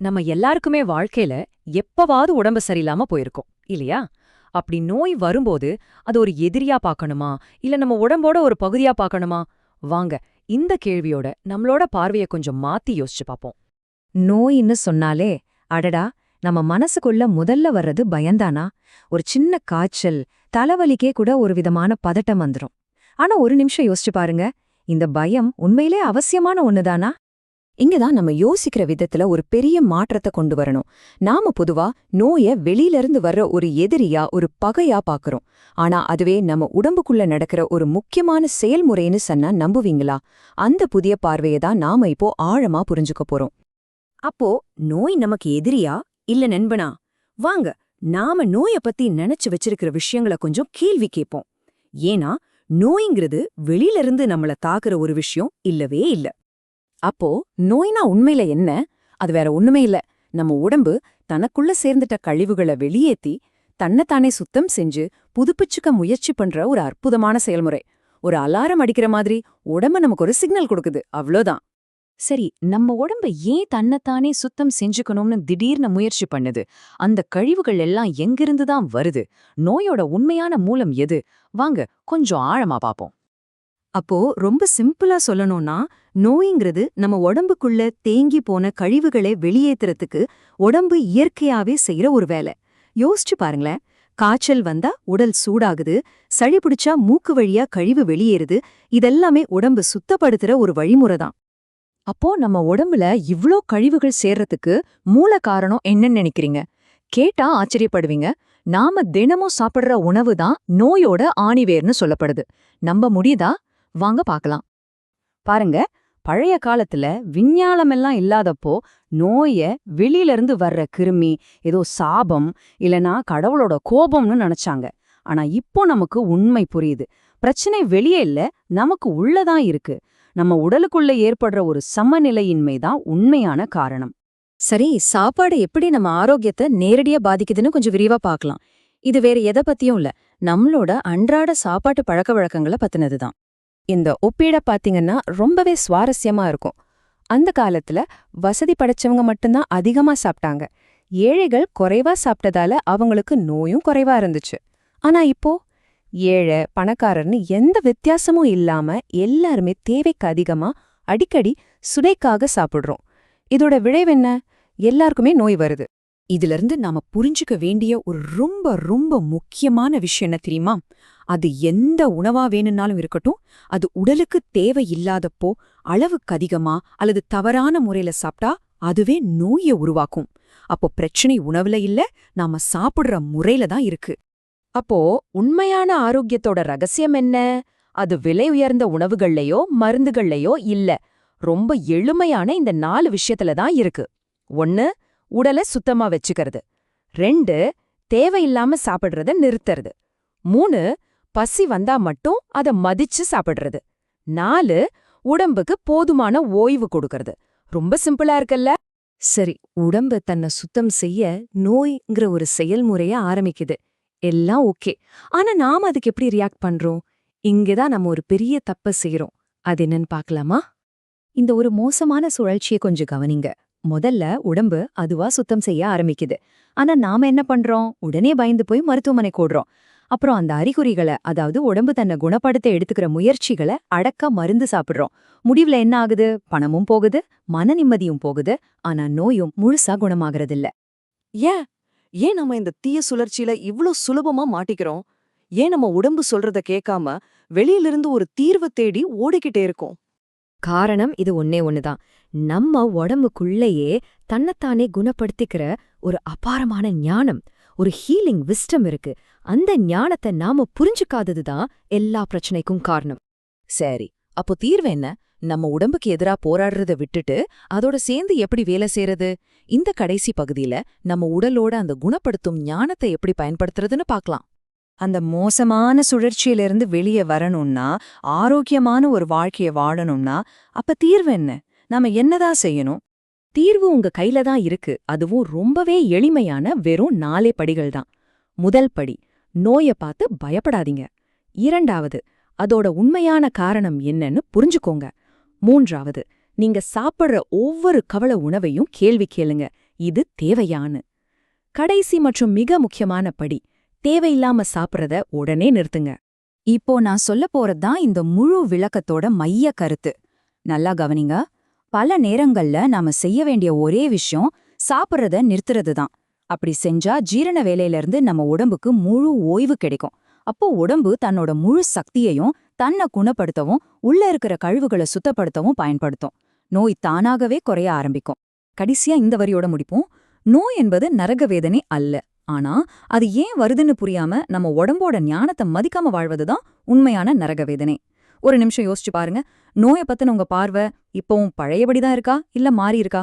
நம்ம எல்லாருக்குமே வாழ்க்கையில எப்பவாவது உடம்பு சரியில்லாம போயிருக்கோம் இல்லையா? அப்படி நோய் வரும்போது அது ஒரு எதிரியா பார்க்கணுமா? இல்ல நம்ம உடம்போட ஒரு பகுதியா பார்க்கணுமா? வாங்க இந்த கேள்வியோட நம்மளோட பார்வைய கொஞ்சம் மாத்தி யோசிச்சு பாப்போம் நோயின்னு சொன்னாலே அடடா நம்ம மனசுக்குள்ள முதல்ல வர்றது பயந்தானா? ஒரு சின்ன காய்ச்சல் தலைவலிக்கே கூட ஒரு விதமான பதட்டம் வந்துரும். ஆனா ஒரு நிமிஷம் யோசிச்சு பாருங்க இந்த பயம் உண்மையிலே அவசியமான ஒண்ணுதானா? இங்கதான் நம்ம யோசிக்கிற விதத்துல ஒரு பெரிய மாற்றத்தை கொண்டு வரணும். நாம பொதுவா நோய வெளியிலிருந்து வர்ற ஒரு எதிரியா ஒரு பகையா பாக்குறோம். ஆனா அதுவே நம்ம உடம்புக்குள்ள நடக்கிற ஒரு முக்கியமான செயல்முறைன்னு சொன்னா நம்புவீங்களா? அந்த புதிய பார்வையை தான் நாம இப்போ ஆழமா புரிஞ்சுக்க போறோம். அப்போ நோய் நமக்கு எதிரியா இல்ல நண்பனா? வாங்க நாம நோய பத்தி நினைச்சு வச்சிருக்கிற விஷயங்கள கொஞ்சம் கேள்வி கேட்போம். ஏன்னா நோய்ங்கிறது வெளியிலிருந்து நம்மள தாக்குற ஒரு விஷயம் இல்லவே இல்ல. அப்போ நோய்னா உண்மையில என்ன? அது வேற ஒண்ணுமே இல்ல. நம்ம உடம்பு தனக்குள்ள சேர்ந்துட்ட கழிவுகளை வெளியேத்தி தன்னைத்தானே சுத்தம் செஞ்சு புதுப்பிச்சுக்க முயற்சி பண்ற ஒரு அற்புதமான செயல்முறை. ஒரு அலாரம் அடிக்கிற மாதிரி உடம்பு நமக்கு ஒரு சிக்னல் கொடுக்குது. அவ்வளோதான் சரி நம்ம உடம்ப ஏன் தன்னைத்தானே சுத்தம் செஞ்சுக்கணும்னு திடீர்னு முயற்சி பண்ணுது? அந்த கழிவுகள் எல்லாம் எங்கிருந்து தான் வருது? நோயோட உண்மையான மூலம் எது? வாங்க கொஞ்சம் ஆழமா பாப்போம். அப்போ ரொம்ப சிம்பிளா சொல்லணும்னா நோய்ங்கிறது நம்ம உடம்புக்குள்ள தேங்கி போன கழிவுகளை வெளியேத்துறதுக்கு உடம்பு இயற்கையாவே செய்யற ஒரு வேலை. யோசிச்சு பாருங்களேன். காய்ச்சல் வந்தா உடல் சூடாகுது சளி பிடிச்சா மூக்கு வழியா கழிவு வெளியேறுது இதெல்லாமே உடம்பு சுத்தப்படுத்துற ஒரு வழிமுறை தான். அப்போ நம்ம உடம்புல இவ்ளோ கழிவுகள் சேர்றதுக்கு மூல காரணம் என்னன்னு நினைக்கிறீங்க? கேட்டா ஆச்சரியப்படுவீங்க. நாம தினமும் சாப்பிடுற உணவு தான் நோயோட ஆணிவேர்னு சொல்லப்படுது. நம்ப முடியுதா? வாங்க பார்க்கலாம். பாருங்க பழைய காலத்துல விஞ்ஞானமெல்லாம் இல்லாதப்போ நோய வெளியிலிருந்து வர்ற கிருமி ஏதோ சாபம் இல்லனா கடவுளோட கோபம்னு நினைச்சாங்க. ஆனா இப்போ நமக்கு உண்மை புரியுது. பிரச்சனை வெளியே இல்ல நமக்கு உள்ளதான் இருக்கு. நம்ம உடலுக்குள்ள ஏற்படுற ஒரு சமநிலையின்மை தான் உண்மையான காரணம். சரி சாப்பாடு எப்படி நம்ம ஆரோக்கியத்தை நேரடியா பாதிக்குதுன்னு கொஞ்சம் விரிவா பார்க்கலாம். இது வேற எதை பத்தியும் இல்ல நம்மளோட அன்றாட சாப்பாட்டு பழக்க வழக்கங்களை பத்தினதுதான் இந்த ஒப்பீட பாத்தீங்கன்னா ரொம்பவே சுவாரஸ்யமா இருக்கும். அந்த காலத்துல வசதி படைச்சவங்க மட்டும்தான் அதிகமா சாப்பிட்டாங்க. ஏழைகள் குறைவா சாப்பிட்டதால அவங்களுக்கு நோயும் குறைவா இருந்துச்சு. ஆனா இப்போ ஏழை பணக்காரர்னு எந்த வித்தியாசமும் இல்லாம எல்லாருமே தேவைக்கு அதிகமா அடிக்கடி சுடைக்காக சாப்பிடுறோம். இதோட விளைவென்ன எல்லாருக்குமே நோய் வருது. இதிலிருந்து நாம புரிஞ்சுக்க வேண்டிய ஒரு ரொம்ப ரொம்ப முக்கியமான விஷயம் என்ன தெரியுமா? அது எந்த உணவா வேணும்னாலும் இருக்கட்டும் அது உடலுக்கு தேவையில்லாதப்போ அளவுக்கு அதிகமா அல்லது தவறான முறையில சாப்பிட்டா அதுவே நோயை உருவாக்கும். அப்போ பிரச்சனை உணவுல இல்ல நாம சாப்பிடுற முறையில தான் இருக்கு. அப்போ உண்மையான ஆரோக்கியத்தோட ரகசியம் என்ன? அது விலை உயர்ந்த உணவுகள்லயோ மருந்துகள்லயோ இல்ல. ரொம்ப எளிமையான இந்த நாலு விஷயத்துல தான் இருக்கு. ஒன்னு உடலை சுத்தமா வச்சுக்கிறது. ரெண்டு தேவையில்லாம சாப்பிடுறத நிறுத்துறது. மூணு பசி வந்தா மட்டும் அத மதிச்சு சாப்பிடுறது. நாலு உடம்புக்கு போதுமான ஓய்வு கொடுக்கறது. ரொம்ப சிம்பிளா இருக்குல்ல? சரி உடம்பு தன்னை சுத்தம் செய்ய நோய்ங்கிற ஒரு செயல்முறைய ஆரம்பிக்குது. எல்லாம் ஓகே. ஆனா நாம அதுக்கு எப்படி ரியாக்ட் பண்றோம்? இங்கதான் நம்ம ஒரு பெரிய தப்ப செய்யறோம் அது என்னன்னு பார்க்கலாமா? இந்த ஒரு மோசமான சுழற்சியை கொஞ்சம் கவனிங்க. முதல்ல உடம்பு அதுவா சுத்தம் செய்ய ஆரம்பிக்குது. ஆனா நாம என்ன பண்றோம்? உடனே பயந்து போய் மருத்துவமனை கூடுறோம் அப்புறம் அந்த அறிகுறிகளை அதாவது உடம்பு தன்னை குணப்படுத்த எடுத்துக்கிற முயற்சிகளை அடக்க மருந்து சாப்பிடுறோம். முடிவுல என்ன ஆகுது? பணமும் போகுது மன நிம்மதியும் போகுது ஆனா நோயும் முழுசா குணமாகறதில்ல. ஏன்? ஏன் நம்ம இந்த தீய சுழற்சியில இவ்ளோ சுலபமா மாட்டிக்கிறோம்? ஏன் நம்ம உடம்பு சொல்றத கேட்காம வெளியிலிருந்து ஒரு தீர்வு தேடி ஓடிக்கிட்டே இருக்கோம்? காரணம் இது ஒன்னே ஒண்ணுதான். நம்ம உடம்புக்குள்ளேயே தன்னைத்தானே குணப்படுத்திக்கிற ஒரு அபாரமான ஞானம். ஒரு ஹீலிங் விஸ்டம் இருக்கு. அந்த ஞானத்தை நாம புரிஞ்சுக்காததுதான் எல்லா பிரச்சனைக்கும் காரணம். சரி அப்போ தீர்வு என்ன? நம்ம உடம்புக்கு எதிரா போராடுறத விட்டுட்டு அதோட சேர்ந்து எப்படி வேலை செய்யறது இந்த கடைசி பகுதியில நம்ம உடலோட அந்த குணப்படுத்தும் ஞானத்தை எப்படி பயன்படுத்துறதுன்னு பார்க்கலாம். அந்த மோசமான சுழற்சியிலிருந்து வெளியே வரணும்னா ஆரோக்கியமான ஒரு வாழ்க்கைய வாழணும்னா அப்ப தீர்வு என்ன? நாம என்னதான் செய்யணும்? தீர்வு உங்க கையில தான் இருக்கு. அதுவும் ரொம்பவே எளிமையான வெறும் நாலே படிகள் தான். முதல் படி நோய பார்த்து பயப்படாதீங்க. இரண்டாவது அதோட உண்மையான காரணம் என்னன்னு புரிஞ்சுக்கோங்க. மூன்றாவது நீங்க சாப்பிடுற ஒவ்வொரு கவள உணவையும் கேள்வி கேளுங்க. இது தேவையானு கடைசி மற்றும் மிக முக்கியமான படி தேவையில்லாம சாப்பிட்றத உடனே நிறுத்துங்க. இப்போ நான் சொல்ல போறதுதான் இந்த முழு விளக்கத்தோட மைய கருத்து. நல்லா கவனிங்க. பல நேரங்கள்ல நாம செய்ய வேண்டிய ஒரே விஷயம் சாப்பிட்றத நிறுத்துறது தான் அப்படி செஞ்சா ஜீரண வேலையிலிருந்து நம்ம உடம்புக்கு முழு ஓய்வு கிடைக்கும். அப்போ உடம்பு தன்னோட முழு சக்தியையும் தன்னை குணப்படுத்தவும் உள்ள இருக்கிற கழிவுகளை சுத்தப்படுத்தவும் பயன்படுத்தும். நோய் தானாகவே குறைய ஆரம்பிக்கும். கடைசியா இந்த வரியோட முடிப்போம். நோய் என்பது நரக வேதனை அல்ல. ஆனா அது ஏன் வருதுன்னு புரியாம நம்ம உடம்போட ஞானத்தை மதிக்காம வாழ்வதுதான் உண்மையான நரக வேதனை. ஒரு நிமிஷம் யோசிச்சு பாருங்க. நோயை பத்தின உங்க பார்வை இப்பவும் பழையபடிதான் இருக்கா? இல்ல மாறி இருக்கா